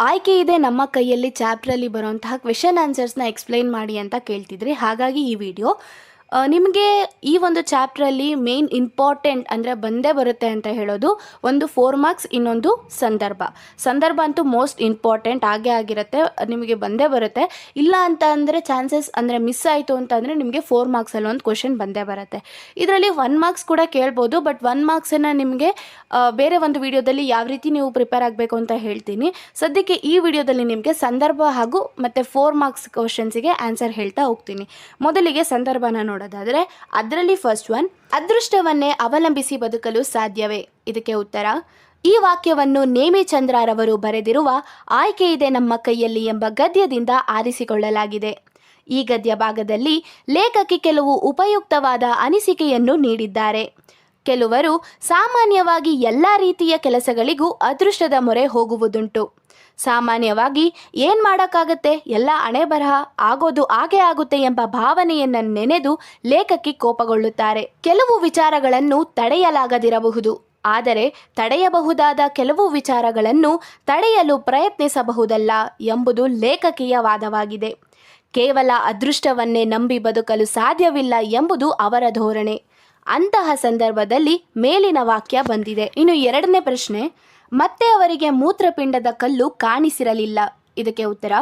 ಆಯ್ಕೆ ಇದೆ ನಮ್ಮ ಕೈಯಲ್ಲಿ ಚಾಪ್ಟ್ರಲ್ಲಿ ಬರುವಂತಹ ಕ್ವೆಶನ್ ಆನ್ಸರ್ಸ್ನ ಎಕ್ಸ್ಪ್ಲೈನ್ ಮಾಡಿ ಅಂತ ಕೇಳ್ತಿದ್ರಿ. ಹಾಗಾಗಿ ಈ ವಿಡಿಯೋ ನಿಮಗೆ ಈ ಒಂದು ಚಾಪ್ಟ್ರಲ್ಲಿ ಮೇನ್ ಇಂಪಾರ್ಟೆಂಟ್ ಅಂದರೆ ಬಂದೇ ಬರುತ್ತೆ ಅಂತ ಹೇಳೋದು ಒಂದು ಫೋರ್ ಮಾರ್ಕ್ಸ್ ಇನ್ನೊಂದು ಸಂದರ್ಭ. ಸಂದರ್ಭ ಅಂತೂ ಮೋಸ್ಟ್ ಇಂಪಾರ್ಟೆಂಟ್ ಆಗೇ ಆಗಿರುತ್ತೆ, ನಿಮಗೆ ಬಂದೇ ಬರುತ್ತೆ. ಇಲ್ಲ ಅಂತ ಅಂದರೆ ಚಾನ್ಸಸ್ ಅಂದರೆ ಮಿಸ್ ಆಯಿತು ಅಂತ ಅಂದರೆ ನಿಮಗೆ ಫೋರ್ ಮಾರ್ಕ್ಸಲ್ಲಿ ಒಂದು ಕ್ವಶನ್ ಬಂದೇ ಬರುತ್ತೆ. ಇದರಲ್ಲಿ ಒನ್ ಮಾರ್ಕ್ಸ್ ಕೂಡ ಕೇಳ್ಬೋದು ಬಟ್ ಒನ್ ಮಾರ್ಕ್ಸನ್ನು ನಿಮಗೆ ಬೇರೆ ಒಂದು ವಿಡಿಯೋದಲ್ಲಿ ಯಾವ ರೀತಿ ನೀವು ಪ್ರಿಪೇರ್ ಆಗಬೇಕು ಅಂತ ಹೇಳ್ತೀನಿ. ಸದ್ಯಕ್ಕೆ ಈ ವಿಡಿಯೋದಲ್ಲಿ ನಿಮಗೆ ಸಂದರ್ಭ ಹಾಗೂ ಮತ್ತು ಫೋರ್ ಮಾರ್ಕ್ಸ್ ಕ್ವಶನ್ಸಿಗೆ ಆನ್ಸರ್ ಹೇಳ್ತಾ ಹೋಗ್ತೀನಿ. ಮೊದಲಿಗೆ ಸಂದರ್ಭನ ನೋಡೋದಾದರೆ ಅದರಲ್ಲಿ ಫಸ್ಟ್ ಒನ್ ಅದೃಷ್ಟವನ್ನೇ ಅವಲಂಬಿಸಿ ಬದುಕಲು ಸಾಧ್ಯವೇ? ಇದಕ್ಕೆ ಉತ್ತರ, ಈ ವಾಕ್ಯವನ್ನು ನೇಮಿ ಚಂದ್ರಾರವರು ಬರೆದಿರುವ ಆಯ್ಕೆ ಇದೆ ನಮ್ಮ ಕೈಯಲ್ಲಿ ಎಂಬ ಗದ್ಯದಿಂದ ಆರಿಸಿಕೊಳ್ಳಲಾಗಿದೆ. ಈ ಗದ್ಯ ಭಾಗದಲ್ಲಿ ಲೇಖಕಿ ಕೆಲವು ಉಪಯುಕ್ತವಾದ ಅನಿಸಿಕೆಯನ್ನು ನೀಡಿದ್ದಾರೆ. ಕೆಲವರು ಸಾಮಾನ್ಯವಾಗಿ ಎಲ್ಲ ರೀತಿಯ ಕೆಲಸಗಳಿಗೂ ಅದೃಷ್ಟದ ಮೊರೆ ಹೋಗುವುದುಂಟು. ಸಾಮಾನ್ಯವಾಗಿ ಏನು ಮಾಡೋಕ್ಕಾಗತ್ತೆ? ಎಲ್ಲ ಹಣೆ ಬರಹ ಆಗೋದು ಹಾಗೆ ಆಗುತ್ತೆ ಎಂಬ ಭಾವನೆಯನ್ನು ನೆನೆದು ಲೇಖಕಿ ಕೋಪಗೊಳ್ಳುತ್ತಾರೆ. ಕೆಲವು ವಿಚಾರಗಳನ್ನು ತಡೆಯಲಾಗದಿರಬಹುದು. ಆದರೆ ತಡೆಯಬಹುದಾದ ಕೆಲವು ವಿಚಾರಗಳನ್ನು ತಡೆಯಲು ಪ್ರಯತ್ನಿಸಬಹುದಲ್ಲ ಎಂಬುದು ಲೇಖಕಿಯ ವಾದವಾಗಿದೆ. ಕೇವಲ ಅದೃಷ್ಟವನ್ನೇ ನಂಬಿ ಬದುಕಲು ಸಾಧ್ಯವಿಲ್ಲ ಎಂಬುದು ಅವರ ಧೋರಣೆ. ಅಂತಹ ಸಂದರ್ಭದಲ್ಲಿ ಮೇಲಿನ ವಾಕ್ಯ ಬಂದಿದೆ. ಇನ್ನು ಎರಡನೇ ಪ್ರಶ್ನೆ ಮತ್ತೆ ಅವರಿಗೆ ಮೂತ್ರಪಿಂಡದ ಕಲ್ಲು ಕಾಣಿಸಿರಲಿಲ್ಲ. ಇದಕ್ಕೆ ಉತ್ತರ,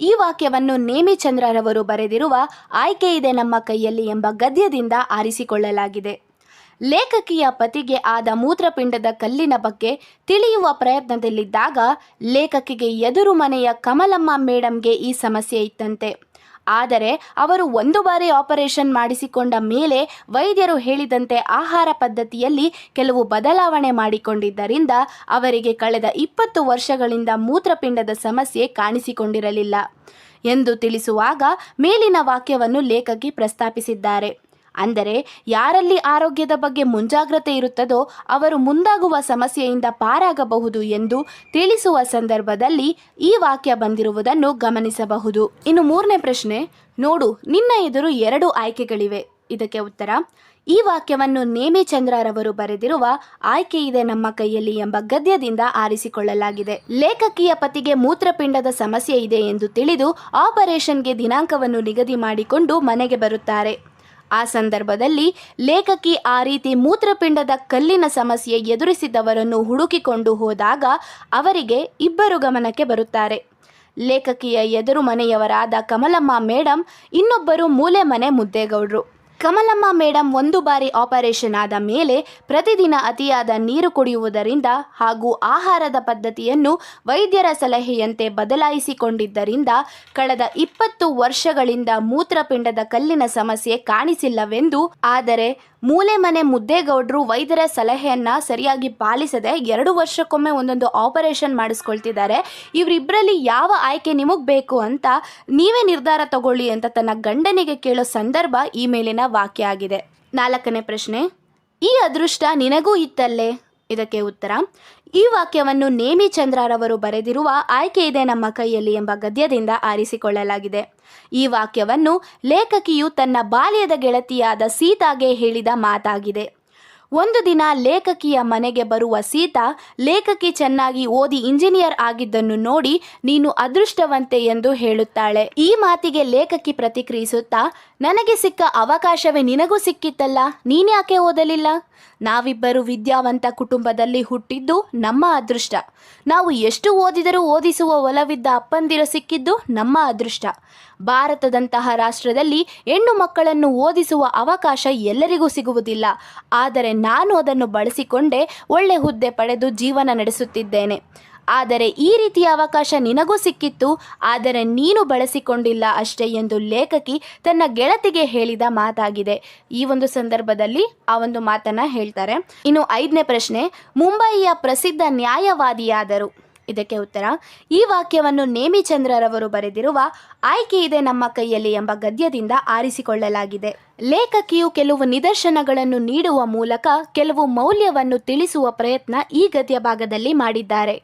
ಈ ವಾಕ್ಯವನ್ನು ನೇಮಿಚಂದ್ರರವರು ಬರೆದಿರುವ ಆಯ್ಕೆ ಇದೆ ನಮ್ಮ ಕೈಯಲ್ಲಿ ಎಂಬ ಗದ್ಯದಿಂದ ಆರಿಸಿಕೊಳ್ಳಲಾಗಿದೆ. ಲೇಖಕಿಯ ಪತಿಗೆ ಆದ ಮೂತ್ರಪಿಂಡದ ಕಲ್ಲಿನ ಬಗ್ಗೆ ತಿಳಿಯುವ ಪ್ರಯತ್ನದಲ್ಲಿದ್ದಾಗ ಲೇಖಕಿಗೆ ಎದುರು ಮನೆಯ ಕಮಲಮ್ಮ ಮೇಡಮ್ಗೆ ಈ ಸಮಸ್ಯೆ ಇತ್ತಂತೆ. ಆದರೆ ಅವರು ಒಂದು ಬಾರಿ ಆಪರೇಷನ್ ಮಾಡಿಸಿಕೊಂಡ ಮೇಲೆ ವೈದ್ಯರು ಹೇಳಿದಂತೆ ಆಹಾರ ಪದ್ಧತಿಯಲ್ಲಿ ಕೆಲವು ಬದಲಾವಣೆ ಮಾಡಿಕೊಂಡಿದ್ದರಿಂದ ಅವರಿಗೆ ಕಳೆದ ಇಪ್ಪತ್ತು ವರ್ಷಗಳಿಂದ ಮೂತ್ರಪಿಂಡದ ಸಮಸ್ಯೆ ಕಾಣಿಸಿಕೊಂಡಿರಲಿಲ್ಲ ಎಂದು ತಿಳಿಸುವಾಗ ಮೇಲಿನ ವಾಕ್ಯವನ್ನು ಲೇಖಕಿ ಪ್ರಸ್ತಾಪಿಸಿದ್ದಾರೆ. ಅಂದರೆ ಯಾರಲ್ಲಿ ಆರೋಗ್ಯದ ಬಗ್ಗೆ ಮುಂಜಾಗ್ರತೆ ಇರುತ್ತದೋ ಅವರು ಮುಂದಾಗುವ ಸಮಸ್ಯೆಯಿಂದ ಪಾರಾಗಬಹುದು ಎಂದು ತಿಳಿಸುವ ಸಂದರ್ಭದಲ್ಲಿ ಈ ವಾಕ್ಯ ಬಂದಿರುವುದನ್ನು ಗಮನಿಸಬಹುದು. ಇನ್ನು ಮೂರನೇ ಪ್ರಶ್ನೆ, ನೋಡು, ನಿನ್ನ ಎದುರು ಎರಡು ಆಯ್ಕೆಗಳಿವೆ. ಇದಕ್ಕೆ ಉತ್ತರ, ಈ ವಾಕ್ಯವನ್ನು ನೇಮಿ ಚಂದ್ರರವರು ಬರೆದಿರುವ ಆಯ್ಕೆ ಇದೆ ನಮ್ಮ ಕೈಯಲ್ಲಿ ಎಂಬ ಗದ್ಯದಿಂದ ಆರಿಸಿಕೊಳ್ಳಲಾಗಿದೆ. ಲೇಖಕಿಯ ಪತಿಗೆ ಮೂತ್ರಪಿಂಡದ ಸಮಸ್ಯೆ ಇದೆ ಎಂದು ತಿಳಿದು ಆಪರೇಷನ್ಗೆ ದಿನಾಂಕವನ್ನು ನಿಗದಿ ಮಾಡಿಕೊಂಡು ಮನೆಗೆ ಬರುತ್ತಾರೆ. ಆ ಸಂದರ್ಭದಲ್ಲಿ ಲೇಖಕಿ ಆ ರೀತಿ ಮೂತ್ರಪಿಂಡದ ಕಲ್ಲಿನ ಸಮಸ್ಯೆ ಎದುರಿಸಿದವರನ್ನು ಹುಡುಕಿಕೊಂಡು ಹೋದಾಗ ಅವರಿಗೆ ಇಬ್ಬರು ಗಮನಕ್ಕೆ ಬರುತ್ತಾರೆ. ಲೇಖಕಿಯ ಎದುರು ಮನೆಯವರಾದ ಕಮಲಮ್ಮ ಮೇಡಮ್ ಇನ್ನೊಬ್ಬರು ಮೂಲೆ ಮನೆ ಮುದ್ದೇಗೌಡ್ರು. ಕಮಲಮ್ಮ ಮೇಡಮ್ ಒಂದು ಬಾರಿ ಆಪರೇಷನ್ ಆದ ಮೇಲೆ ಪ್ರತಿದಿನ ಅತಿಯಾದ ನೀರು ಕುಡಿಯುವುದರಿಂದ ಹಾಗೂ ಆಹಾರದ ಪದ್ಧತಿಯನ್ನು ವೈದ್ಯರ ಸಲಹೆಯಂತೆ ಬದಲಾಯಿಸಿಕೊಂಡಿದ್ದರಿಂದ ಕಳೆದ ಇಪ್ಪತ್ತು ವರ್ಷಗಳಿಂದ ಮೂತ್ರಪಿಂಡದ ಕಲ್ಲಿನ ಸಮಸ್ಯೆ ಕಾಣಿಸಿಲ್ಲವೆಂದು, ಆದರೆ ಮೂಲೆ ಮನೆ ಮುದ್ದೇಗೌಡರು ವೈದ್ಯರ ಸಲಹೆಯನ್ನ ಸರಿಯಾಗಿ ಪಾಲಿಸದೆ ಎರಡು ವರ್ಷಕ್ಕೊಮ್ಮೆ ಒಂದೊಂದು ಆಪರೇಷನ್ ಮಾಡಿಸ್ಕೊಳ್ತಿದ್ದಾರೆ. ಇವರಿಬ್ಬರಲ್ಲಿ ಯಾವ ಆಯ್ಕೆ ನಿಮಗೆ ಬೇಕು ಅಂತ ನೀವೇ ನಿರ್ಧಾರ ತಗೊಳ್ಳಿ ಅಂತ ತನ್ನ ಗಂಡನಿಗೆ ಕೇಳೋ ಸಂದರ್ಭ ಈ ಮೇಲಿನ ವಾಕ್ಯ ಆಗಿದೆ. ನಾಲ್ಕನೇ ಪ್ರಶ್ನೆ, ಈ ಅದೃಷ್ಟ ನಿನಗೂ ಇತ್ತಲ್ಲೇ? ಇದಕ್ಕೆ ಉತ್ತರ, ಈ ವಾಕ್ಯವನ್ನು ನೇಮಿ ಚಂದ್ರರವರು ಬರೆದಿರುವ ಆಯ್ಕೆ ಇದೆ ನಮ್ಮ ಕೈಯಲ್ಲಿ ಎಂಬ ಗದ್ಯದಿಂದ ಆರಿಸಿಕೊಳ್ಳಲಾಗಿದೆ. ಈ ವಾಕ್ಯವನ್ನು ಲೇಖಕಿಯು ತನ್ನ ಬಾಲ್ಯದ ಗೆಳತಿಯಾದ ಸೀತಾಗೆ ಹೇಳಿದ ಮಾತಾಗಿದೆ. ಒಂದು ದಿನ ಲೇಖಕಿಯ ಮನೆಗೆ ಬರುವ ಸೀತಾ ಲೇಖಕಿ ಚೆನ್ನಾಗಿ ಓದಿ ಇಂಜಿನಿಯರ್ ಆಗಿದ್ದನ್ನು ನೋಡಿ ನೀನು ಅದೃಷ್ಟವಂತೆ ಎಂದು ಹೇಳುತ್ತಾಳೆ. ಈ ಮಾತಿಗೆ ಲೇಖಕಿ ಪ್ರತಿಕ್ರಿಯಿಸುತ್ತಾ, ನನಗೆ ಸಿಕ್ಕ ಅವಕಾಶವೇ ನಿನಗೂ ಸಿಕ್ಕಿತ್ತಲ್ಲ ನೀನ್ಯಾಕೆ ಓದಲಿಲ್ಲ? ನಾವಿಬ್ಬರು ವಿದ್ಯಾವಂತ ಕುಟುಂಬದಲ್ಲಿ ಹುಟ್ಟಿದ್ದು ನಮ್ಮ ಅದೃಷ್ಟ. ನಾವು ಎಷ್ಟು ಓದಿದರೂ ಓದಿಸುವ ಒಲವಿದ್ದ ಅಪ್ಪಂದಿರ ಸಿಕ್ಕಿದ್ದು ನಮ್ಮ ಅದೃಷ್ಟ. ಭಾರತದಂತಹ ರಾಷ್ಟ್ರದಲ್ಲಿ ಹೆಣ್ಣು ಮಕ್ಕಳನ್ನು ಓದಿಸುವ ಅವಕಾಶ ಎಲ್ಲರಿಗೂ ಸಿಗುವುದಿಲ್ಲ. ಆದರೆ ನಾನು ಅದನ್ನು ಬಳಸಿಕೊಂಡೇ ಒಳ್ಳೆ ಹುದ್ದೆ ಪಡೆದು ಜೀವನ ನಡೆಸುತ್ತಿದ್ದೇನೆ. ಆದರೆ ಈ ರೀತಿಯ ಅವಕಾಶ ನಿನಗೂ ಸಿಕ್ಕಿತ್ತು, ಆದರೆ ನೀನು ಬಳಸಿಕೊಂಡಿಲ್ಲ ಅಷ್ಟೇ ಎಂದು ಲೇಖಕಿ ತನ್ನ ಗೆಳತಿಗೆ ಹೇಳಿದ ಮಾತಾಗಿದೆ. ಈ ಒಂದು ಸಂದರ್ಭದಲ್ಲಿ ಆ ಒಂದು ಮಾತನ್ನ ಹೇಳ್ತಾರೆ. ಇನ್ನು ಐದನೇ ಪ್ರಶ್ನೆ, ಮುಂಬಯಿಯ ಪ್ರಸಿದ್ಧ ನ್ಯಾಯವಾದಿಯಾದರು. ಇದಕ್ಕೆ ಉತ್ತರ, ಈ ವಾಕ್ಯವನ್ನು ನೇಮಿಚಂದ್ರರವರು ಬರೆದಿರುವ ಆಯ್ಕೆ ಇದೆ ನಮ್ಮ ಕೈಯಲ್ಲಿ ಎಂಬ ಗದ್ಯದಿಂದ ಆರಿಸಿಕೊಳ್ಳಲಾಗಿದೆ. ಲೇಖಕಿಯು ಕೆಲವು ನಿದರ್ಶನಗಳನ್ನು ನೀಡುವ ಮೂಲಕ ಕೆಲವು ಮೌಲ್ಯವನ್ನು ತಿಳಿಸುವ ಪ್ರಯತ್ನ ಈ ಗದ್ಯ ಭಾಗದಲ್ಲಿ ಮಾಡಿದ್ದಾರೆ.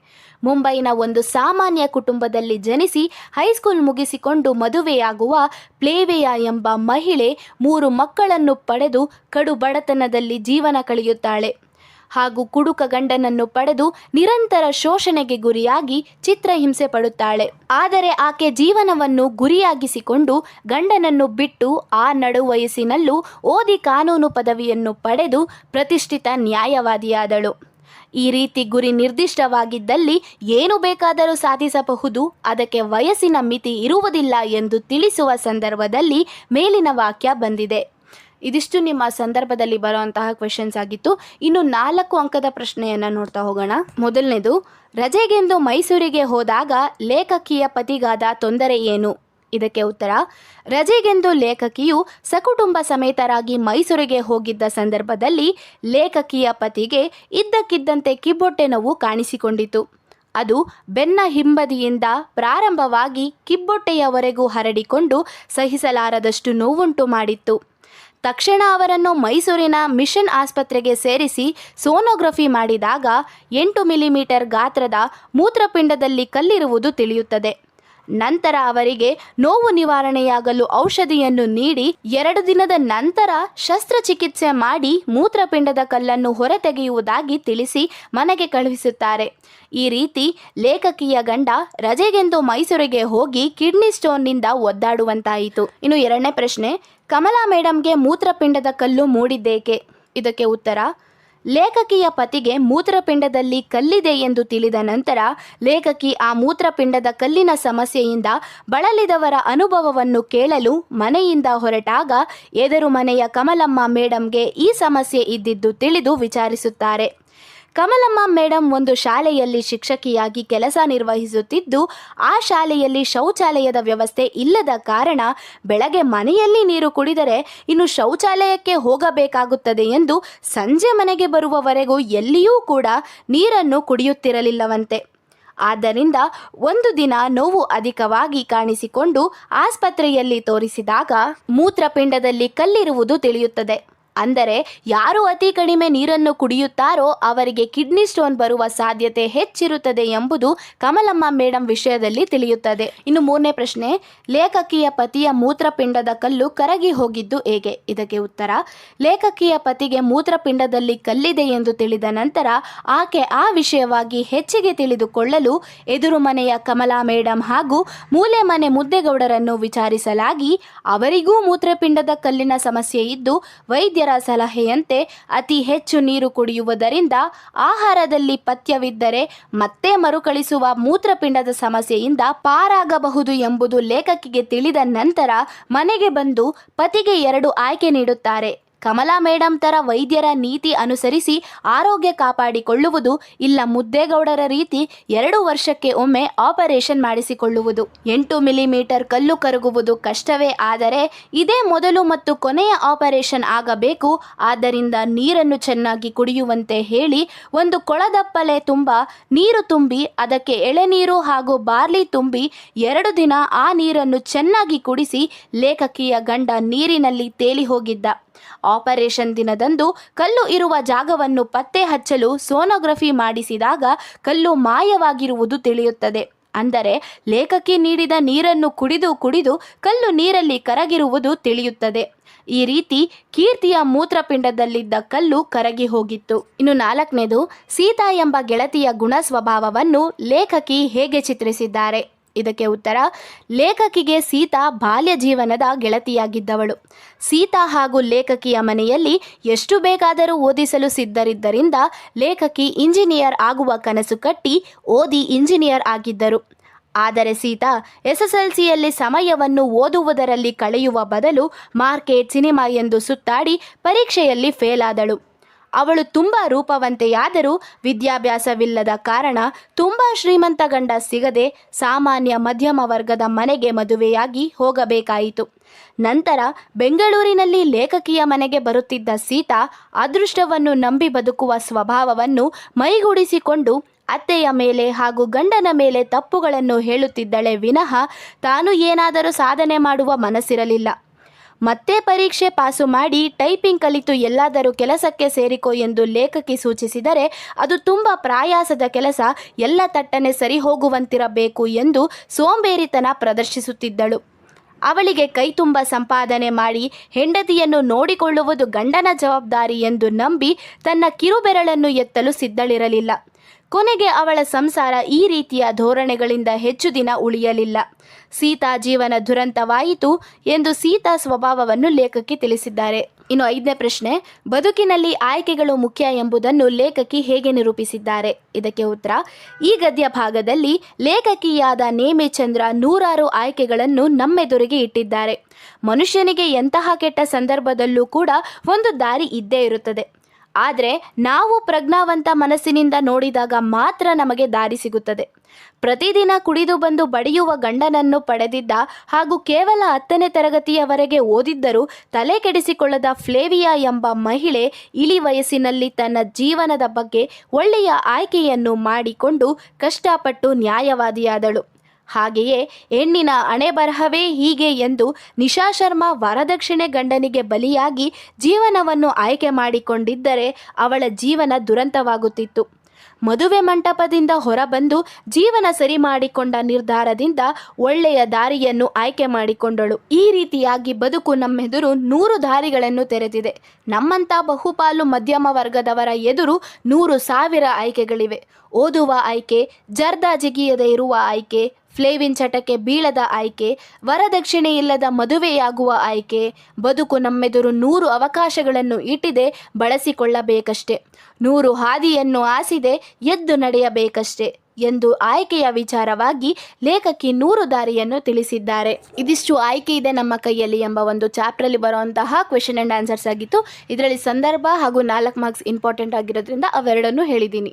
ಮುಂಬೈನ ಒಂದು ಸಾಮಾನ್ಯ ಕುಟುಂಬದಲ್ಲಿ ಜನಿಸಿ ಹೈಸ್ಕೂಲ್ ಮುಗಿಸಿಕೊಂಡು ಮದುವೆಯಾಗುವ ಪ್ಲೇವೆಯ ಎಂಬ ಮಹಿಳೆ ಮೂರು ಮಕ್ಕಳನ್ನು ಪಡೆದು ಕಡು ಬಡತನದಲ್ಲಿ ಜೀವನ ಕಳೆಯುತ್ತಾಳೆ. ಹಾಗೂ ಕುಡುಕ ಗಂಡನನ್ನು ಪಡೆದು ನಿರಂತರ ಶೋಷಣೆಗೆ ಗುರಿಯಾಗಿ ಚಿತ್ರಹಿಂಸೆ ಪಡುತ್ತಾಳೆ. ಆದರೆ ಆಕೆ ಜೀವನವನ್ನು ಗುರಿಯಾಗಿಸಿಕೊಂಡು ಗಂಡನನ್ನು ಬಿಟ್ಟು ಆ ನಡು ವಯಸ್ಸಿನಲ್ಲೂ ಓದಿ ಕಾನೂನು ಪದವಿಯನ್ನು ಪಡೆದು ಪ್ರತಿಷ್ಠಿತ ನ್ಯಾಯವಾದಿಯಾದಳು. ಈ ರೀತಿ ಗುರಿ ನಿರ್ದಿಷ್ಟವಾಗಿದ್ದಲ್ಲಿ ಏನು ಬೇಕಾದರೂ ಸಾಧಿಸಬಹುದು, ಅದಕ್ಕೆ ವಯಸ್ಸಿನ ಮಿತಿ ಇರುವುದಿಲ್ಲ ಎಂದು ತಿಳಿಸುವ ಸಂದರ್ಭದಲ್ಲಿ ಮೇಲಿನ ವಾಕ್ಯ ಬಂದಿದೆ. ಇದಿಷ್ಟು ನಿಮ್ಮ ಸಂದರ್ಭದಲ್ಲಿ ಬರುವಂತಹ ಕ್ವೆಶನ್ಸ್ ಆಗಿತ್ತು. ಇನ್ನು ನಾಲ್ಕು ಅಂಕದ ಪ್ರಶ್ನೆಯನ್ನು ನೋಡ್ತಾ ಹೋಗೋಣ. ಮೊದಲನೇದು, ರಜೆಗೆಂದು ಮೈಸೂರಿಗೆ ಹೋದಾಗ ಲೇಖಕಿಯ ಪತಿಗಾದ ತೊಂದರೆ ಏನು? ಇದಕ್ಕೆ ಉತ್ತರ, ರಜೆಗೆಂದು ಲೇಖಕಿಯು ಸಕುಟುಂಬ ಸಮೇತರಾಗಿ ಮೈಸೂರಿಗೆ ಹೋಗಿದ್ದ ಸಂದರ್ಭದಲ್ಲಿ ಲೇಖಕಿಯ ಪತಿಗೆ ಇದ್ದಕ್ಕಿದ್ದಂತೆ ಕಿಬ್ಬೊಟ್ಟೆ ನೋವು ಕಾಣಿಸಿಕೊಂಡಿತು. ಅದು ಬೆನ್ನ ಹಿಂಬದಿಯಿಂದ ಪ್ರಾರಂಭವಾಗಿ ಕಿಬ್ಬೊಟ್ಟೆಯವರೆಗೂ ಹರಡಿಕೊಂಡು ಸಹಿಸಲಾರದಷ್ಟು ನೋವುಂಟು ಮಾಡಿತ್ತು. ತಕ್ಷಣ ಅವರನ್ನು ಮೈಸೂರಿನ ಮಿಷನ್ ಆಸ್ಪತ್ರೆಗೆ ಸೇರಿಸಿ ಸೋನೋಗ್ರಫಿ ಮಾಡಿದಾಗ ಎಂಟು ಮಿಲಿಮೀಟರ್ ಗಾತ್ರದ ಮೂತ್ರಪಿಂಡದಲ್ಲಿ ಕಲ್ಲಿರುವುದು ತಿಳಿಯುತ್ತದೆ. ನಂತರ ಅವರಿಗೆ ನೋವು ನಿವಾರಣೆಯಾಗಲು ಔಷಧಿಯನ್ನು ನೀಡಿ ಎರಡು ದಿನದ ನಂತರ ಶಸ್ತ್ರಚಿಕಿತ್ಸೆ ಮಾಡಿ ಮೂತ್ರಪಿಂಡದ ಕಲ್ಲನ್ನು ಹೊರತೆಗೆಯುವುದಾಗಿ ತಿಳಿಸಿ ಮನೆಗೆ ಕಳುಹಿಸುತ್ತಾರೆ. ಈ ರೀತಿ ಲೇಖಕಿಯ ಗಂಡ ರಜೆಗೆಂದು ಮೈಸೂರಿಗೆ ಹೋಗಿ ಕಿಡ್ನಿ ಸ್ಟೋನ್ನಿಂದ ಒದ್ದಾಡುವಂತಾಯಿತು. ಇನ್ನು ಎರಡನೇ ಪ್ರಶ್ನೆ ಕಮಲಾ ಮೇಡಮ್ಗೆ ಮೂತ್ರಪಿಂಡದ ಕಲ್ಲು ಮೂಡಿದ್ದೇಕೆ? ಇದಕ್ಕೆ ಉತ್ತರ, ಲೇಖಕಿಯ ಪತಿಗೆ ಮೂತ್ರಪಿಂಡದಲ್ಲಿ ಕಲ್ಲಿದೆ ಎಂದು ತಿಳಿದ ನಂತರ ಲೇಖಕಿ ಆ ಮೂತ್ರಪಿಂಡದ ಕಲ್ಲಿನ ಸಮಸ್ಯೆಯಿಂದ ಬಳಲಿದವರ ಅನುಭವವನ್ನು ಕೇಳಲು ಮನೆಯಿಂದ ಹೊರಟಾಗ ಎದುರು ಮನೆಯ ಕಮಲಮ್ಮ ಮೇಡಮ್ಗೆ ಈ ಸಮಸ್ಯೆ ಇದ್ದಿದ್ದು ತಿಳಿದು ವಿಚಾರಿಸುತ್ತಾರೆ. ಕಮಲಮ್ಮ ಮೇಡಮ್ ಒಂದು ಶಾಲೆಯಲ್ಲಿ ಶಿಕ್ಷಕಿಯಾಗಿ ಕೆಲಸ ನಿರ್ವಹಿಸುತ್ತಿದ್ದು, ಆ ಶಾಲೆಯಲ್ಲಿ ಶೌಚಾಲಯದ ವ್ಯವಸ್ಥೆ ಇಲ್ಲದ ಕಾರಣ ಬೆಳಗ್ಗೆ ಮನೆಯಲ್ಲಿ ನೀರು ಕುಡಿದರೆ ಇನ್ನು ಶೌಚಾಲಯಕ್ಕೆ ಹೋಗಬೇಕಾಗುತ್ತದೆ ಎಂದು ಸಂಜೆ ಮನೆಗೆ ಬರುವವರೆಗೂ ಎಲ್ಲಿಯೂ ಕೂಡ ನೀರನ್ನು ಕುಡಿಯುತ್ತಿರಲಿಲ್ಲವಂತೆ. ಆದ್ದರಿಂದ ಒಂದು ದಿನ ನೋವು ಅಧಿಕವಾಗಿ ಕಾಣಿಸಿಕೊಂಡು ಆಸ್ಪತ್ರೆಯಲ್ಲಿ ತೋರಿಸಿದಾಗ ಮೂತ್ರಪಿಂಡದಲ್ಲಿ ಕಲ್ಲಿರುವುದು ತಿಳಿಯುತ್ತದೆ. ಅಂದರೆ ಯಾರು ಅತಿ ಕಡಿಮೆ ನೀರನ್ನು ಕುಡಿಯುತ್ತಾರೋ ಅವರಿಗೆ ಕಿಡ್ನಿ ಸ್ಟೋನ್ ಬರುವ ಸಾಧ್ಯತೆ ಹೆಚ್ಚಿರುತ್ತದೆ ಎಂಬುದು ಕಮಲಮ್ಮ ಮೇಡಂ ವಿಷಯದಲ್ಲಿ ತಿಳಿಯುತ್ತದೆ. ಇನ್ನು ಮೂರನೇ ಪ್ರಶ್ನೆ, ಲೇಖಕಿಯ ಪತಿಯ ಮೂತ್ರಪಿಂಡದ ಕಲ್ಲು ಕರಗಿ ಹೋಗಿದ್ದು ಹೇಗೆ? ಇದಕ್ಕೆ ಉತ್ತರ, ಲೇಖಕಿಯ ಪತಿಗೆ ಮೂತ್ರಪಿಂಡದಲ್ಲಿ ಕಲ್ಲಿದೆ ಎಂದು ತಿಳಿದ ನಂತರ ಆಕೆ ಆ ವಿಷಯವಾಗಿ ಹೆಚ್ಚಿಗೆ ತಿಳಿದುಕೊಳ್ಳಲು ಎದುರು ಮನೆಯ ಕಮಲಾ ಮೇಡಂ ಹಾಗೂ ಮೂಲೆ ಮನೆ ಮುದ್ದೆಗೌಡರನ್ನು ವಿಚಾರಿಸಲಾಗಿ ಅವರಿಗೂ ಮೂತ್ರಪಿಂಡದ ಕಲ್ಲಿನ ಸಮಸ್ಯೆ ಇದ್ದು ವೈದ್ಯರ ಸಲಹೆಯಂತೆ ಅತಿ ಹೆಚ್ಚು ನೀರು ಕುಡಿಯುವುದರಿಂದ ಆಹಾರದಲ್ಲಿ ಪಥ್ಯವಿದ್ದರೆ ಮತ್ತೆ ಮರುಕಳಿಸುವ ಮೂತ್ರಪಿಂಡದ ಸಮಸ್ಯೆಯಿಂದ ಪಾರಾಗಬಹುದು ಎಂಬುದು ಲೇಖಕಿಗೆ ತಿಳಿದ ನಂತರ ಮನೆಗೆ ಬಂದು ಪತಿಗೆ ಎರಡು ಆಯ್ಕೆ ನೀಡುತ್ತಾರೆ. ಕಮಲಾ ಮೇಡಂ ತರ ವೈದ್ಯರ ನೀತಿ ಅನುಸರಿಸಿ ಆರೋಗ್ಯ ಕಾಪಾಡಿಕೊಳ್ಳುವುದು ಇಲ್ಲ ಮುದ್ದೇಗೌಡರ ರೀತಿ ಎರಡು ವರ್ಷಕ್ಕೆ ಒಮ್ಮೆ ಆಪರೇಷನ್ ಮಾಡಿಸಿಕೊಳ್ಳುವುದು. ಎಂಟು ಮಿಲಿಮೀಟರ್ ಕಲ್ಲು ಕರಗುವುದು ಕಷ್ಟವೇ. ಆದರೆ ಇದೇ ಮೊದಲು ಮತ್ತು ಕೊನೆಯ ಆಪರೇಷನ್ ಆಗಬೇಕು. ಆದ್ದರಿಂದ ನೀರನ್ನು ಚೆನ್ನಾಗಿ ಕುಡಿಯುವಂತೆ ಹೇಳಿ ಒಂದು ಕೊಳದಪ್ಪಲೆ ತುಂಬ ನೀರು ತುಂಬಿ ಅದಕ್ಕೆ ಎಳೆನೀರು ಹಾಗೂ ಬಾರ್ಲಿ ತುಂಬಿ ಎರಡು ದಿನ ಆ ನೀರನ್ನು ಚೆನ್ನಾಗಿ ಕುಡಿಸಿ ಲೇಖಕಿಯ ಗಂಡ ನೀರಿನಲ್ಲಿ ತೇಲಿ ಹೋಗಿದ್ದ. ಆಪರೇಷನ್ ದಿನದಂದು ಕಲ್ಲು ಇರುವ ಜಾಗವನ್ನು ಪತ್ತೆ ಹಚ್ಚಲು ಸೋನೋಗ್ರಫಿ ಮಾಡಿಸಿದಾಗ ಕಲ್ಲು ಮಾಯವಾಗಿರುವುದು ತಿಳಿಯುತ್ತದೆ. ಅಂದರೆ ಲೇಖಕಿ ನೀಡಿದ ನೀರನ್ನು ಕುಡಿದು ಕುಡಿದು ಕಲ್ಲು ನೀರಲ್ಲಿ ಕರಗಿರುವುದು ತಿಳಿಯುತ್ತದೆ. ಈ ರೀತಿ ಕೀರ್ತಿಯ ಮೂತ್ರಪಿಂಡದಲ್ಲಿದ್ದ ಕಲ್ಲು ಕರಗಿ ಹೋಗಿತ್ತು. ಇನ್ನು ನಾಲ್ಕನೇದು, ಸೀತಾ ಎಂಬ ಗೆಳತಿಯ ಗುಣ ಸ್ವಭಾವವನ್ನು ಲೇಖಕಿ ಹೇಗೆ ಚಿತ್ರಿಸಿದ್ದಾರೆ? ಇದಕ್ಕೆ ಉತ್ತರ, ಲೇಖಕಿಗೆ ಸೀತಾ ಬಾಲ್ಯ ಜೀವನದ ಗೆಳತಿಯಾಗಿದ್ದವಳು. ಸೀತಾ ಹಾಗೂ ಲೇಖಕಿಯ ಮನೆಯಲ್ಲಿ ಎಷ್ಟು ಬೇಕಾದರೂ ಓದಿಸಲು ಸಿದ್ಧರಿದ್ದರಿಂದ ಲೇಖಕಿ ಇಂಜಿನಿಯರ್ ಆಗುವ ಕನಸು ಕಟ್ಟಿ ಓದಿ ಇಂಜಿನಿಯರ್ ಆಗಿದ್ದರು. ಆದರೆ ಸೀತಾ ಎಸ್ಎಸ್ಎಲ್ಸಿಯಲ್ಲಿ ಸಮಯವನ್ನು ಓದುವುದರಲ್ಲಿ ಕಳೆಯುವ ಬದಲು ಮಾರ್ಕೆಟ್ ಸಿನಿಮಾ ಎಂದು ಸುತ್ತಾಡಿ ಪರೀಕ್ಷೆಯಲ್ಲಿ ಫೇಲ್ ಆದಳು ಅವಳು ತುಂಬ ರೂಪವಂತೆಯಾದರೂ ವಿದ್ಯಾಭ್ಯಾಸವಿಲ್ಲದ ಕಾರಣ ತುಂಬ ಶ್ರೀಮಂತ ಗಂಡ ಸಿಗದೆ ಸಾಮಾನ್ಯ ಮಧ್ಯಮ ವರ್ಗದ ಮನೆಗೆ ಮದುವೆಯಾಗಿ ಹೋಗಬೇಕಾಯಿತು. ನಂತರ ಬೆಂಗಳೂರಿನಲ್ಲಿ ಲೇಖಕಿಯ ಮನೆಗೆ ಬರುತ್ತಿದ್ದ ಸೀತಾ ಅದೃಷ್ಟವನ್ನು ನಂಬಿ ಬದುಕುವ ಸ್ವಭಾವವನ್ನು ಮೈಗೂಡಿಸಿಕೊಂಡು ಅತ್ತೆಯ ಮೇಲೆ ಹಾಗೂ ಗಂಡನ ಮೇಲೆ ತಪ್ಪುಗಳನ್ನು ಹೇಳುತ್ತಿದ್ದಳೆ ವಿನಃ ತಾನು ಏನಾದರೂ ಸಾಧನೆ ಮಾಡುವ ಮನಸ್ಸಿರಲಿಲ್ಲ. ಮತ್ತೆ ಪರೀಕ್ಷೆ ಪಾಸು ಮಾಡಿ ಟೈಪಿಂಗ್ ಕಲಿತು ಎಲ್ಲಾದರೂ ಕೆಲಸಕ್ಕೆ ಸೇರಿಕೋ ಎಂದು ಲೇಖಕಿ ಸೂಚಿಸಿದರೆ ಅದು ತುಂಬ ಪ್ರಾಯಾಸದ ಕೆಲಸ, ಎಲ್ಲ ತಟ್ಟನೆ ಸರಿ ಹೋಗುವಂತಿರಬೇಕು ಎಂದು ಸೋಂಬೇರಿತನ ಪ್ರದರ್ಶಿಸುತ್ತಿದ್ದಳು. ಅವಳಿಗೆ ಕೈತುಂಬ ಸಂಪಾದನೆ ಮಾಡಿ ಹೆಂಡತಿಯನ್ನು ನೋಡಿಕೊಳ್ಳುವುದು ಗಂಡನ ಜವಾಬ್ದಾರಿ ಎಂದು ನಂಬಿ ತನ್ನ ಕಿರುಬೆರಳನ್ನು ಎತ್ತಲು ಸಿದ್ಧಳಿರಲಿಲ್ಲ. ಕೊನೆಗೆ ಅವಳ ಸಂಸಾರ ಈ ರೀತಿಯ ಧೋರಣೆಗಳಿಂದ ಹೆಚ್ಚು ದಿನ ಉಳಿಯಲಿಲ್ಲ. ಸೀತಾ ಜೀವನ ದುರಂತವಾಯಿತು ಎಂದು ಸೀತಾ ಸ್ವಭಾವವನ್ನು ಲೇಖಕಿ ತಿಳಿಸಿದ್ದಾರೆ. ಇನ್ನು ಐದನೇ ಪ್ರಶ್ನೆ, ಬದುಕಿನಲ್ಲಿ ಆಯ್ಕೆಗಳು ಮುಖ್ಯ ಎಂಬುದನ್ನು ಲೇಖಕಿ ಹೇಗೆ ನಿರೂಪಿಸಿದ್ದಾರೆ? ಇದಕ್ಕೆ ಉತ್ತರ, ಈ ಗದ್ಯ ಭಾಗದಲ್ಲಿ ಲೇಖಕಿಯಾದ ನೇಮಿಚಂದ್ರ ನೂರಾರು ಆಯ್ಕೆಗಳನ್ನು ನಮ್ಮೆದುರಿಗೆ ಇಟ್ಟಿದ್ದಾರೆ. ಮನುಷ್ಯನಿಗೆ ಎಂತಹ ಕೆಟ್ಟ ಸಂದರ್ಭದಲ್ಲೂ ಕೂಡ ಒಂದು ದಾರಿ ಇದ್ದೇ ಇರುತ್ತದೆ. ಆದರೆ ನಾವು ಪ್ರಜ್ಞಾವಂತ ಮನಸ್ಸಿನಿಂದ ನೋಡಿದಾಗ ಮಾತ್ರ ನಮಗೆ ದಾರಿ ಸಿಗುತ್ತದೆ. ಪ್ರತಿದಿನ ಕುಡಿದು ಬಂದು ಬಡಿಯುವ ಗಂಡನನ್ನು ಪಡೆದಿದ್ದ ಹಾಗೂ ಕೇವಲ ಹತ್ತನೇ ತರಗತಿಯವರೆಗೆ ಓದಿದ್ದರೂ ತಲೆ ಕೆಡಿಸಿಕೊಳ್ಳದ ಫ್ಲೇವಿಯಾ ಎಂಬ ಮಹಿಳೆ ಇಳಿ ವಯಸ್ಸಿನಲ್ಲಿ ತನ್ನ ಜೀವನದ ಬಗ್ಗೆ ಒಳ್ಳೆಯ ಆಯ್ಕೆಯನ್ನು ಮಾಡಿಕೊಂಡು ಕಷ್ಟಪಟ್ಟು ನ್ಯಾಯವಾದಿಯಾದಳು. ಹಾಗೆಯೇ ಹೆಣ್ಣಿನ ಹಣೆ ಬರಹವೇ ಹೀಗೆ ಎಂದು ನಿಶಾ ಶರ್ಮಾ ವರದಕ್ಷಿಣೆ ಗಂಡನಿಗೆ ಬಲಿಯಾಗಿ ಜೀವನವನ್ನು ಆಯ್ಕೆ ಮಾಡಿಕೊಂಡಿದ್ದರೆ ಅವಳ ಜೀವನ ದುರಂತವಾಗುತ್ತಿತ್ತು. ಮದುವೆ ಮಂಟಪದಿಂದ ಹೊರಬಂದು ಜೀವನ ಸರಿ ಮಾಡಿಕೊಂಡ ನಿರ್ಧಾರದಿಂದ ಒಳ್ಳೆಯ ದಾರಿಯನ್ನು ಆಯ್ಕೆ ಮಾಡಿಕೊಂಡಳು. ಈ ರೀತಿಯಾಗಿ ಬದುಕು ನಮ್ಮೆದುರು ನೂರು ದಾರಿಗಳನ್ನು ತೆರೆದಿದೆ. ನಮ್ಮಂಥ ಬಹುಪಾಲು ಮಧ್ಯಮ ವರ್ಗದವರ ಎದುರು ನೂರು ಸಾವಿರ ಆಯ್ಕೆಗಳಿವೆ. ಓದುವ ಆಯ್ಕೆ ಜರ್ದಾ ಜಿಗಿಯದೆ ಇರುವ ಆಯ್ಕೆ ಫ್ಲೇವಿನ್ ಚಟಕ್ಕೆ ಬೀಳದ ಆಯ್ಕೆ ವರದಕ್ಷಿಣೆ ಇಲ್ಲದ ಮದುವೆಯಾಗುವ ಆಯ್ಕೆ, ಬದುಕು ನಮ್ಮೆದುರು ನೂರು ಅವಕಾಶಗಳನ್ನು ಇಟ್ಟಿದೆ, ಬಳಸಿಕೊಳ್ಳಬೇಕಷ್ಟೆ. ನೂರು ಹಾದಿಯನ್ನು ಆಸಿದೆ ಎದ್ದು ನಡೆಯಬೇಕಷ್ಟೆ ಎಂದು ಆಯ್ಕೆಯ ವಿಚಾರವಾಗಿ ಲೇಖಕಿ ನೂರು ದಾರಿಯನ್ನು ತಿಳಿಸಿದ್ದಾರೆ. ಇದಿಷ್ಟು ಆಯ್ಕೆ ಇದೆ ನಮ್ಮ ಕೈಯಲ್ಲಿ ಎಂಬ ಒಂದು ಚಾಪ್ಟ್ರಲ್ಲಿ ಬರುವಂತಹ ಕ್ವೆಶನ್ ಆ್ಯಂಡ್ ಆನ್ಸರ್ಸ್ ಆಗಿತ್ತು. ಇದರಲ್ಲಿ ಸಂದರ್ಭ ಹಾಗೂ ನಾಲ್ಕು ಮಾರ್ಕ್ಸ್ ಇಂಪಾರ್ಟೆಂಟ್ ಆಗಿರೋದ್ರಿಂದ ಅವೆರಡನ್ನು ಹೇಳಿದ್ದೀನಿ.